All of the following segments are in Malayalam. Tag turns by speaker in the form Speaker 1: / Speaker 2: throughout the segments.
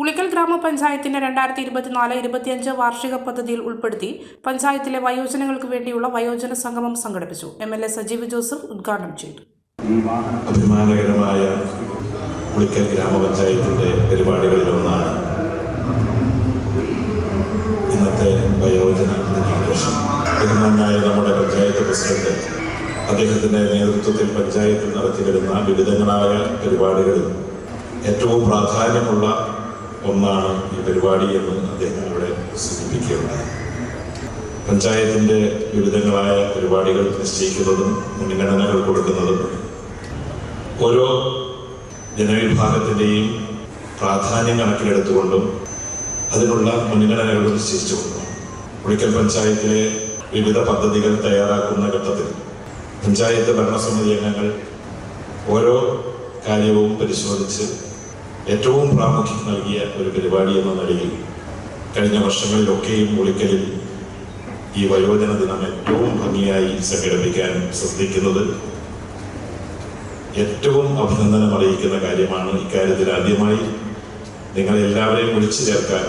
Speaker 1: ഉളിക്കൽ ഗ്രാമപഞ്ചായത്തിന്റെ രണ്ടായിരത്തി ഇരുപത്തിനാല് ഇരുപത്തിയഞ്ച് വാർഷിക പദ്ധതിയിൽ ഉൾപ്പെടുത്തി പഞ്ചായത്തിലെ വയോജനങ്ങൾക്ക് വേണ്ടിയുള്ള വയോജന സംഗമം സംഘടിപ്പിച്ചു. M L A Sajeev Joseph ഉദ്ഘാടനം ചെയ്തു.
Speaker 2: അഭിമാനകരമായ പുളിക്കൽ ഗ്രാമപഞ്ചായത്തിന്റെ പരിപാടികളിലൊന്നാണ് ഇന്നത്തെ വയോജന ബഹുമാനായ നമ്മുടെ പഞ്ചായത്ത് പ്രസിഡന്റ് അദ്ദേഹത്തിന്റെ നേതൃത്വത്തിൽ പഞ്ചായത്തിൽ നടത്തിവരുന്ന വിവിധങ്ങളായ പരിപാടികളിൽ ഏറ്റവും പ്രാധാന്യമുള്ള ഒന്നാണ് ഈ പരിപാടി എന്ന് അദ്ദേഹം ഇവിടെ സൂചിപ്പിക്കുകയുണ്ടായി. പഞ്ചായത്തിന്റെ വിവിധങ്ങളായ പരിപാടികൾ നിശ്ചയിക്കുന്നതും മുൻഗണനകൾ കൊടുക്കുന്നതും ഓരോ ജനവിഭാഗത്തിന്റെയും പ്രാധാന്യം കണക്കിലെടുത്തുകൊണ്ടും അതിനുള്ള മുൻഗണനകൾ നിശ്ചയിച്ചുകൊണ്ടും പുളിക്കൽ പഞ്ചായത്തിലെ വിവിധ പദ്ധതികൾ തയ്യാറാക്കുന്ന ഘട്ടത്തിൽ പഞ്ചായത്ത് ഭരണസമിതി അംഗങ്ങൾ ഓരോ കാര്യവും പരിശോധിച്ച് ഏറ്റവും പ്രാമുഖ്യം നൽകിയ ഒരു പരിപാടി എന്ന നിലയിൽ കഴിഞ്ഞ വർഷങ്ങളിലൊക്കെയും ഒളിക്കലിൽ ഈ വയോജന ദിനം ഏറ്റവും ഭംഗിയായി സംഘടിപ്പിക്കാൻ ശ്രദ്ധിക്കുന്നത് ഏറ്റവും അഭിനന്ദനം അറിയിക്കുന്ന കാര്യമാണ് ഇക്കാര്യത്തിൽ ആദ്യമായി നിങ്ങളെല്ലാവരെയും വിളിച്ചു ചേർക്കാൻ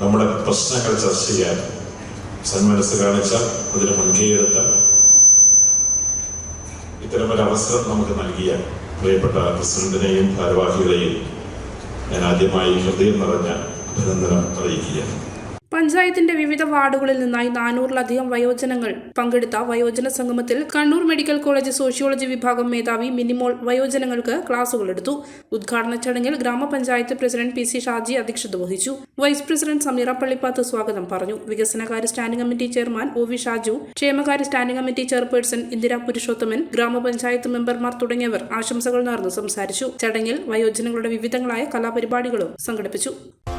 Speaker 2: നമ്മുടെ പ്രശ്നങ്ങൾ ചർച്ച ചെയ്യാൻ സന്മനസ് കാണിച്ച അതിന് മുൻകൈയെടുത്ത ഇത്തരമൊരു അവസരം നമുക്ക് നൽകിയ പ്രിയപ്പെട്ട പ്രസിഡന്റിനെയും ഭാരവാഹികളെയും ഞാൻ ആദ്യമായി ഹൃദയം നിറഞ്ഞ അഭിനന്ദനം അറിയിക്കുകയാണ്.
Speaker 1: പഞ്ചായത്തിന്റെ വിവിധ വാർഡുകളിൽ നിന്നായി നാനൂറിലധികം വയോജനങ്ങൾ പങ്കെടുത്ത വയോജന സംഗമത്തിൽ കണ്ണൂർ മെഡിക്കൽ കോളേജ് സോഷ്യോളജി വിഭാഗം മേധാവി മിനിമോൾ വയോജനങ്ങൾക്ക് ക്ലാസുകൾ എടുത്തു. ഉദ്ഘാടന ചടങ്ങിൽ ഗ്രാമപഞ്ചായത്ത് പ്രസിഡന്റ് പി സി ഷാജി അധ്യക്ഷത വഹിച്ചു. വൈസ് പ്രസിഡന്റ് സമീറ പള്ളിപ്പാത്ത് സ്വാഗതം പറഞ്ഞു. വികസനകാര്യ standing committee chairman O V Shaju ക്ഷേമകാര്യ standing committee chairperson Indira Purushothaman ഗ്രാമപഞ്ചായത്ത് മെമ്പർമാർ തുടങ്ങിയവർ ആശംസകൾ നേർന്ന് സംസാരിച്ചു. ചടങ്ങിൽ വയോജനങ്ങളുടെ വിവിധങ്ങളായ കലാപരിപാടികളും സംഘടിപ്പിച്ചു.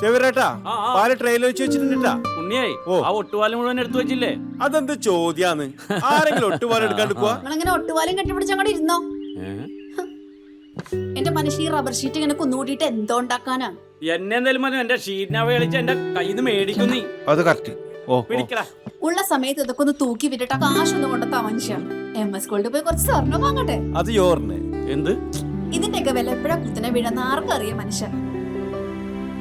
Speaker 3: ചെവിരേട്ടാ
Speaker 4: ആ, ആ.
Speaker 3: പാൽ ട്രെയിലർ വെച്ച് വെച്ചിട്ടുണ്ടാ
Speaker 4: ഉണ്ണിയായി
Speaker 3: ഓ.
Speaker 4: ആ ഒട്ടുപാലം മുഴുവൻ എടുത്തു വെച്ചില്ലേ?
Speaker 3: അതെന്ത് ചോദ്യാന്ന്? ആരെങ്കിലും ഒട്ടുപാലം എടുക്കാണ്ട് പോവാ
Speaker 5: നിങ്ങളങ്ങനെ ഒട്ടുപാലും കെട്ടിപ്പിടിച്ച് അങ്ങോട്ട് ഇരുന്നോ? എന്റെ മനുഷ്യ ഈ റബ്ബർ ഷീറ്റ് ഇങ്ങനെ കുന്നുകൂട്ടിയിട്ട് എന്തോ ഉണ്ടാക്കാനാ?
Speaker 4: എന്നെ എന്തായാലും മതി എന്റെ ഷീറ്റിനെ കളിച്ച് എന്റെ കയ്യിൽ നിന്ന് മേടിക്കും
Speaker 3: അത് കറക്റ്റ് ഓ ഓ.
Speaker 4: പിടിക്കടാ.
Speaker 5: ഉള്ള സമയത്ത് ഇതൊക്കെ ഒന്ന് തൂക്കി വിട്ടിട്ട് കാശൊന്നും കൊണ്ടെത്താ മനുഷ്യ. എം എസ് പോയി കുറച്ച് സ്വർണം വാങ്ങട്ടെ?
Speaker 3: അത്
Speaker 4: എന്ത്?
Speaker 5: ഇതിന്റെയൊക്കെ വില എപ്പോഴാ കുത്തിനെ വീഴുന്ന ആർക്കും അറിയാം മനുഷ്യ.